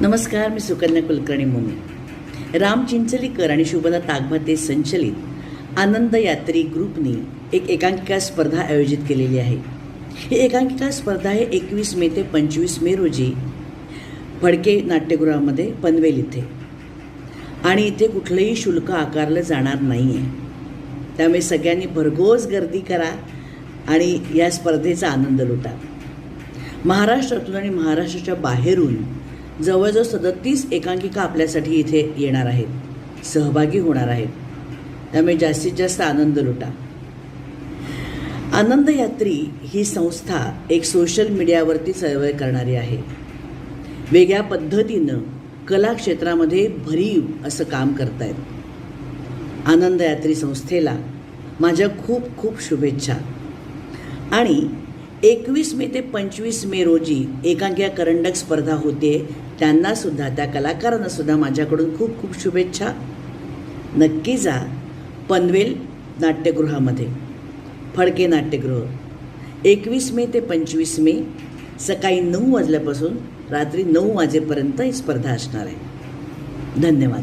नमस्कार मी सुकन्या कुलकर्णी मुने. राम चिंचलीकर आणि शुभदा तागभाते संचलित आनंद यात्री ग्रुपने एक एकांकिका स्पर्धा आयोजित केलेली आहे. ही एकांकिका स्पर्धा आहे एकवीस मे ते पंचवीस मे रोजी फडके नाट्यगृहामध्ये पनवेल इथे. आणि इथे कुठलंही शुल्क आकारलं जाणार नाही आहे त्यामुळे सगळ्यांनी भरघोस गर्दी करा आणि या स्पर्धेचा आनंद लुटा. महाराष्ट्रातून आणि महाराष्ट्राच्या बाहेरून जवळजवळ सदतीस एकांकिका आपल्यासाठी इथे येणार आहेत. सहभागी होणार आहेत. त्यामुळे जास्तीत जास्त आनंद लुटा. आनंद यात्री ही संस्था एक सोशल मीडियावरती चळवळ करणारी आहे. वेगळ्या पद्धतीनं कला क्षेत्रामध्ये भरीव असं काम करतायत. आनंद यात्री संस्थेला माझ्या खूप खूप शुभेच्छा. आणि एकवीस मे ते पंचवीस मे रोजी एकांकिया करंडक स्पर्धा होते. त्यांनासुद्धा त्या कलाकारांनासुद्धा माझ्याकडून खूप खूप शुभेच्छा. नक्की जा पनवेल नाट्यगृहामध्ये. फडके नाट्यगृह. एकवीस मे ते पंचवीस मे सकाळी नऊ वाजल्यापासून रात्री नऊ वाजेपर्यंत ही स्पर्धा असणार आहे. धन्यवाद.